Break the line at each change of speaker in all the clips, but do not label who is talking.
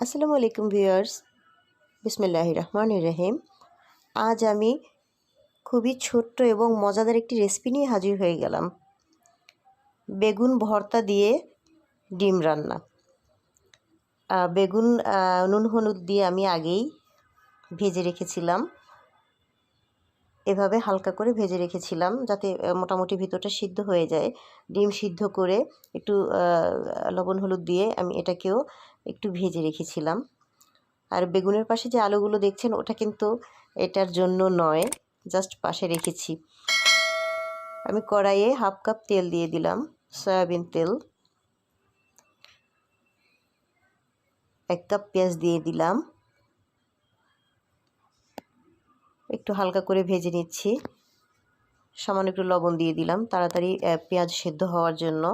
আসসালামু আলাইকুম ভিউয়ার্স। বিসমিল্লাহ রহমান রহিম। আজ আমি খুবই ছোট্ট এবং মজাদার একটি রেসিপি নিয়ে হাজির হয়ে গেলাম। বেগুন ভর্তা দিয়ে ডিম রান্না। বেগুন নুন হলুদ দিয়ে আমি আগেই ভেজে রেখেছিলাম। এভাবে হালকা করে ভেজে রেখেছিলাম যাতে মোটামুটি ভিতরটা সিদ্ধ হয়ে যায়। ডিম সিদ্ধ করে একটু লবণ হলুদ দিয়ে আমি এটাকেও একটু ভেজে রেখেছিলাম। আর বেগুনের পাশে যে আলুগুলো দেখছেন, ওটা কিন্তু এটার জন্য নয়, জাস্ট পাশে রেখেছি। আমি কড়াইয়ে হাফ কাপ তেল দিয়ে দিলাম, সয়াবিন তেল। এক কাপ পেঁয়াজ দিয়ে দিলাম। একটু হালকা করে ভেজে নিচ্ছি। সামান্য একটু লবণ দিয়ে দিলাম, তাড়াতাড়ি পেঁয়াজ সেদ্ধ হওয়ার জন্য।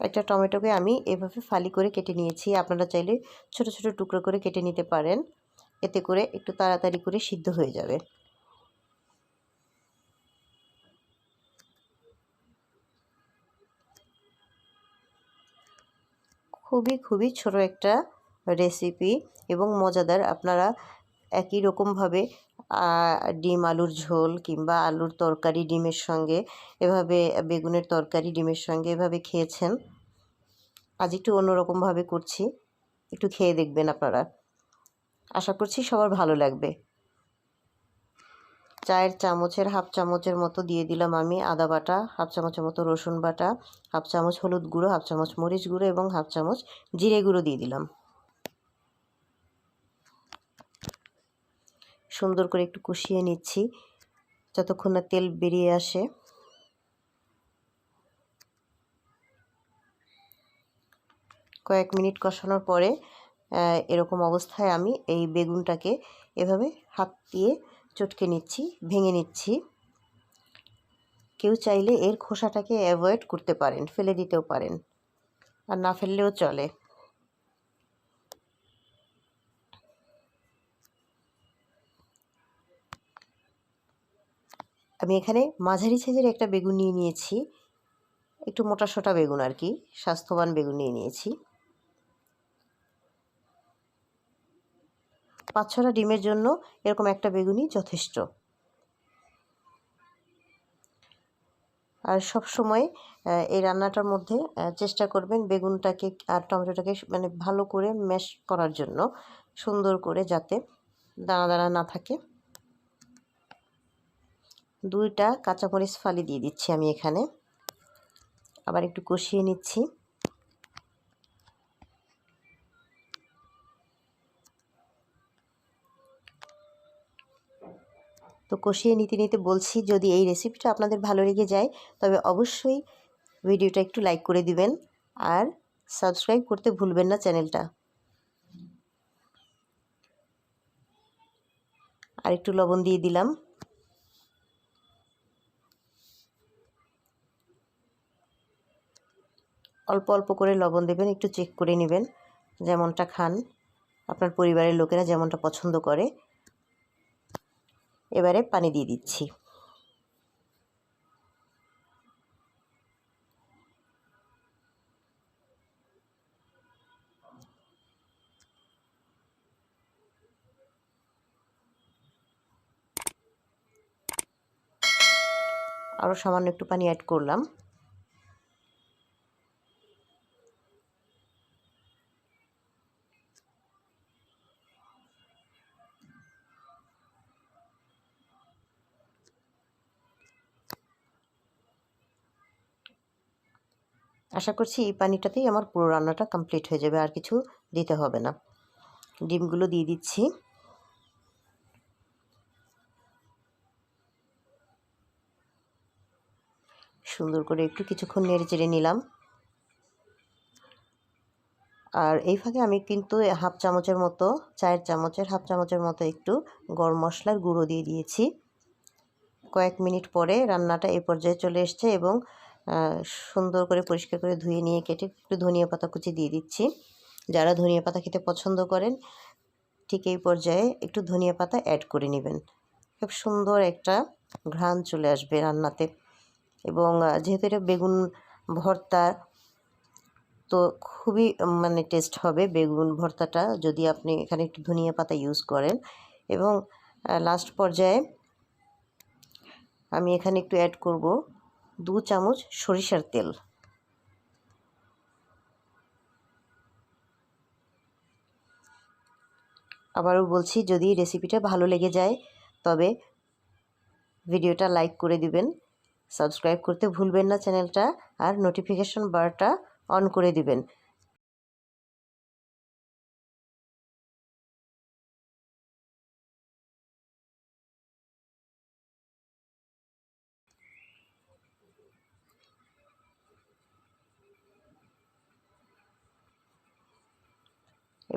একটা টমেটোকে আমি এভাবে ফালি করে কেটে নিয়েছি। আপনারা চাইলে ছোট ছোট টুকরো করে কেটে নিতে পারেন। এতে করে একটু তাড়াতাড়ি করে সিদ্ধ হয়ে যাবে। খুবই খুবই ছোট একটা রেসিপি এবং মজাদার। আপনারা একই রকমভাবে ডিম, আলুর ঝোল কিংবা আলুর তরকারি ডিমের সঙ্গে, এভাবে বেগুনের তরকারি ডিমের সঙ্গে এভাবে খেয়েছেন। আজ একটু অন্যরকমভাবে করছি, একটু খেয়ে দেখবেন আপনারা। আশা করছি সবার ভালো লাগবে। চায়ের চামচের, হাফ চামচের মতো দিয়ে দিলাম আমি আদা বাটা, হাফ চামচের মতো রসুন বাটা, হাফ চামচ হলুদ গুঁড়ো, হাফ চামচ মরিচ গুঁড়ো এবং হাফ চামচ জিরে গুঁড়ো দিয়ে দিলাম। সুন্দর করে একটু কষিয়ে নিচ্ছি, যতক্ষণ না তেল বেরিয়ে আসে। কয়েক মিনিট কষানোর পরে এরকম অবস্থায় আমি এই বেগুনটাকে এভাবে হাত দিয়ে চটকে নিচ্ছি, ভেঙে নিচ্ছি। কেউ চাইলে এর খোসাটাকে অ্যাভয়েড করতে পারেন, ফেলে দিতেও পারেন, আর না ফেললেও চলে। আমি এখানে মাঝারি সাইজের একটা বেগুন নিয়ে নিয়েছি। একটু মোটা সোটা বেগুন আর কি, স্বাস্থ্যবান বেগুন নিয়ে নিয়েছি। পাঁচ ছটা ডিমের জন্য এরকম একটা বেগুনই যথেষ্ট। আর সব সময় এই রান্নাটার মধ্যে চেষ্টা করবেন বেগুনটাকে আর টমেটোটাকে মানে ভালো করে ম্যাশ করার জন্য, সুন্দর করে যাতে দানা দানা না থাকে। দুইটা কাঁচামরিচ ফালি দিয়ে দিচ্ছি আমি এখানে। আবার একটু কষিয়ে নিচ্ছি। তো কষিয়ে নিতে নিতে বলছি, যদি এই রেসিপিটা আপনাদের ভালো লেগে যায়, তবে অবশ্যই ভিডিওটা একটু লাইক করে দিবেন আর সাবস্ক্রাইব করতে ভুলবেন না চ্যানেলটা। আর একটু লবণ দিয়ে দিলাম। অল্প অল্প করে লবণ দেবেন, একটু চেক করে নেবেন যেমনটা খান। আপনার পরিবারের লোকেরা যেমনটা পছন্দ করে। এবারে পানি দিয়ে দিচ্ছি। আরও সামান্য একটু পানি অ্যাড করলাম। আশা করছি এই পানিটাতেই আমার পুরো রান্নাটা কমপ্লিট হয়ে যাবে, আর কিছু দিতে হবে না। ডিমগুলো দিয়ে দিচ্ছি। সুন্দর করে একটু কিছুক্ষণ নেড়ে চেড়ে নিলাম। আর এই ফাঁকে আমি কিন্তু হাফ চামচের মতো, চায়ের চামচের, হাফ চামচের মতো একটু গরম মশলার গুঁড়ো দিয়ে দিয়েছি। কয়েক মিনিট পরে রান্নাটা এই পর্যায়ে চলে এসছে এবং সুন্দর করে পরিষ্কার করে ধুয়ে নিয়ে কেটে একটু ধনিয়া পাতা কুচি দিয়ে দিচ্ছি। যারা ধনিয়া পাতা খেতে পছন্দ করেন, ঠিক এই পর্যায়ে একটু ধনিয়া পাতা অ্যাড করে নেবেন। খুব সুন্দর একটা ঘ্রাণ চলে আসবে রান্নাতে। এবং যেহেতু এটা বেগুন ভর্তা, তো খুবই মানে টেস্ট হবে বেগুন ভর্তাটা যদি আপনি এখানে একটু ধনিয়া পাতা ইউজ করেন। এবং লাস্ট পর্যায়ে আমি এখানে একটু অ্যাড করব দু চামচ সরিষার তেল। আবারও বলছি, যদি রেসিপিটা ভালো লেগে যায়, তবে ভিডিওটা লাইক করে দিবেন। সাবস্ক্রাইব করতে ভুলবেন না চ্যানেলটা আর নোটিফিকেশন বারটা অন করে দিবেন।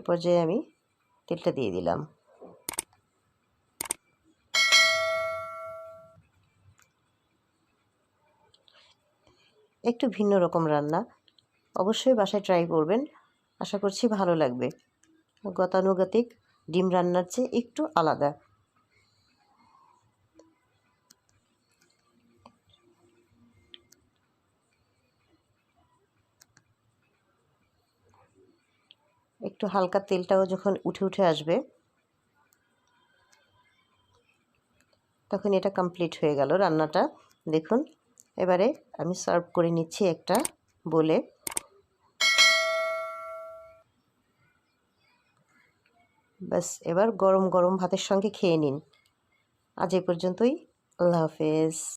পর্যায়ে আমি তেলটা দিয়ে দিলাম। একটু ভিন্ন রকম রান্না। অবশ্যই বাসায় ট্রাই করবেন। আশা করছি ভালো লাগবে। গতানুগতিক ডিম রান্নার চেয়ে একটু আলাদা। একটু হালকা তেলটাও যখন উঠে উঠে আসবে, তখন এটা কমপ্লিট হয়ে গেল রান্নাটা। দেখুন, এবারে আমি সার্ভ করে নিচ্ছি একটা বলে। ব্যাস, এবার গরম গরম ভাতের সঙ্গে খেয়ে নিন। আজ এ পর্যন্তই, আল্লাহ হাফেজ।